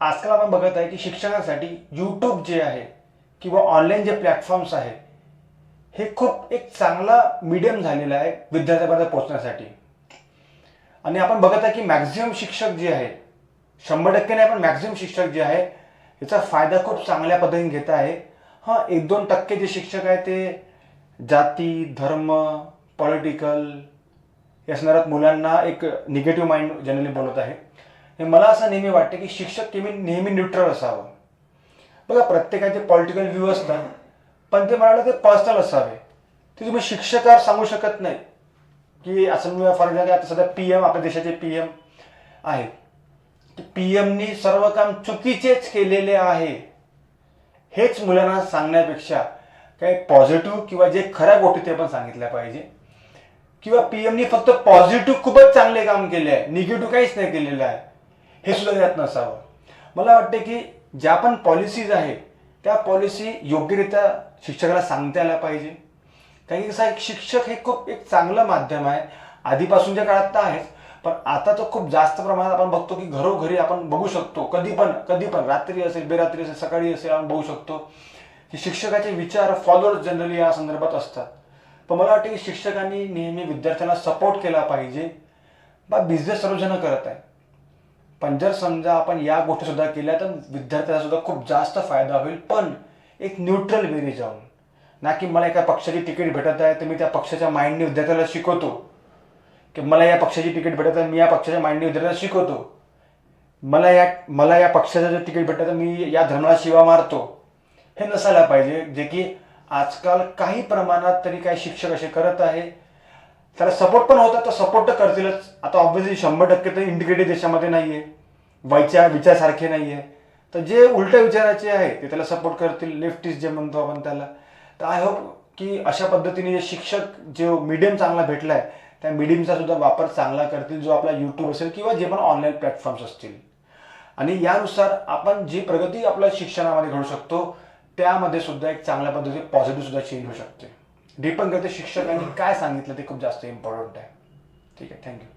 आजकाल आपण बघत आहे की शिक्षणासाठी यूट्यूब जे आहे किंवा ऑनलाईन जे प्लॅटफॉर्म्स आहे हे खूप एक चांगला मीडियम झालेला आहे विद्यार्थ्यापर्यंत पोहोचण्यासाठी. आणि आपण बघत आहे की मॅक्झिमम शिक्षक जे आहे शंभर टक्के नाही पण मॅक्झिमम शिक्षक जे आहे याचा फायदा खूप चांगल्या पद्धतीने घेत आहे. हां एक दोन टक्के जे शिक्षक आहे ते जाती धर्म पॉलिटिकल या संदर्भात मुलांना एक निगेटिव्ह माइंड जनरली बोलत आहे. हे मला असं नेहमी वाटते की शिक्षक नेहमी नेहमी न्यूट्रल असावं. बघा प्रत्येकाचे पॉलिटिकल व्ह्यू असतात पण ते म्हणाले ते पर्सनल असावे. ते तुम्ही शिक्षकावर सांगू शकत नाही की असं मी फॉर एक्झाम्पल आता सध्या पी एम आपल्या देशाचे पी एम आहेत की पी एमनी सर्व काम चुकीचेच केलेले आहे. हेच मुलांना सांगण्यापेक्षा काही पॉझिटिव्ह किंवा जे खऱ्या गोष्टी ते पण सांगितल्या पाहिजे. किंवा पी एमनी फक्त पॉझिटिव्ह खूपच चांगले काम केले आहे निगेटिव्ह काहीच नाही केलेलं आहे. हे सुद्धा त्यात नसावं मला वाटते की ज्या पण पॉलिसीज आहे त्या पॉलिसी योग्यरित्या शिक्षकाला सांगता आल्या पाहिजे. कारण की कसं एक शिक्षक हे खूप एक चांगलं माध्यम आहे. आधीपासूनच्या काळात तर आहेच पण आता तर खूप जास्त प्रमाणात आपण बघतो की घरोघरी आपण बघू शकतो. कधी पण कधी पण रात्री असेल बेरात्री असेल सकाळी असेल आपण बघू शकतो की शिक्षकाचे विचार फॉलोअर्स जनरली या संदर्भात असतात. पण मला वाटतं की शिक्षकांनी नेहमी विद्यार्थ्यांना सपोर्ट केला पाहिजे. बा बिझनेस सर्वजण करत आहे. पण जर समजा आपण या गोष्टी सुद्धा केल्या तर विद्यार्थ्याला सुद्धा खूप जास्त फायदा होईल. पण एक न्यूट्रल वेरी जाऊन. ना की मला एका पक्षाची तिकीट भेटत आहे तर मी त्या पक्षाच्या माइंडने विद्यार्थ्याला शिकवतो. की मला या पक्षाची तिकीट भेटत आहे मी या पक्षाच्या माइंडने विद्यार्थ्याला शिकवतो. मला या मला या पक्षाचं जर तिकीट भेटतं तर मी या धर्माला शिवा मारतो. हे नसायला पाहिजे. जे की आजकाल काही प्रमाणात तरी काही शिक्षक असे करत आहे त्याला सपोर्ट पण होता तर सपोर्ट तर करतीलच. आता ऑब्व्हियसली शंभर टक्के तर इंटिग्रेटेड देशामध्ये नाही आहे वैच्या विचारसारखे नाही आहे तर जे उलट्या विचाराचे आहे ते त्याला सपोर्ट करतील. लेफ्टिस्ट जे म्हणतो आपण त्याला. तर आय होप की अशा पद्धतीने जे शिक्षक जो मीडियम चांगला भेटला आहे त्या मीडियमचा सुद्धा वापर चांगला करतील जो आपला यूट्यूब असेल किंवा जे पण ऑनलाईन प्लॅटफॉर्म्स असतील. आणि यानुसार आपण जी प्रगती आपल्या शिक्षणामध्ये घडू शकतो त्यामध्ये सुद्धा एक चांगल्या पद्धतीने पॉझिटिव्ह सुद्धा चेंज होऊ शकते. डिपेंड शिक्षकांनी काय सांगितलं ते खूप जास्त इम्पॉर्टंट आहे. ठीक आहे थँक्यू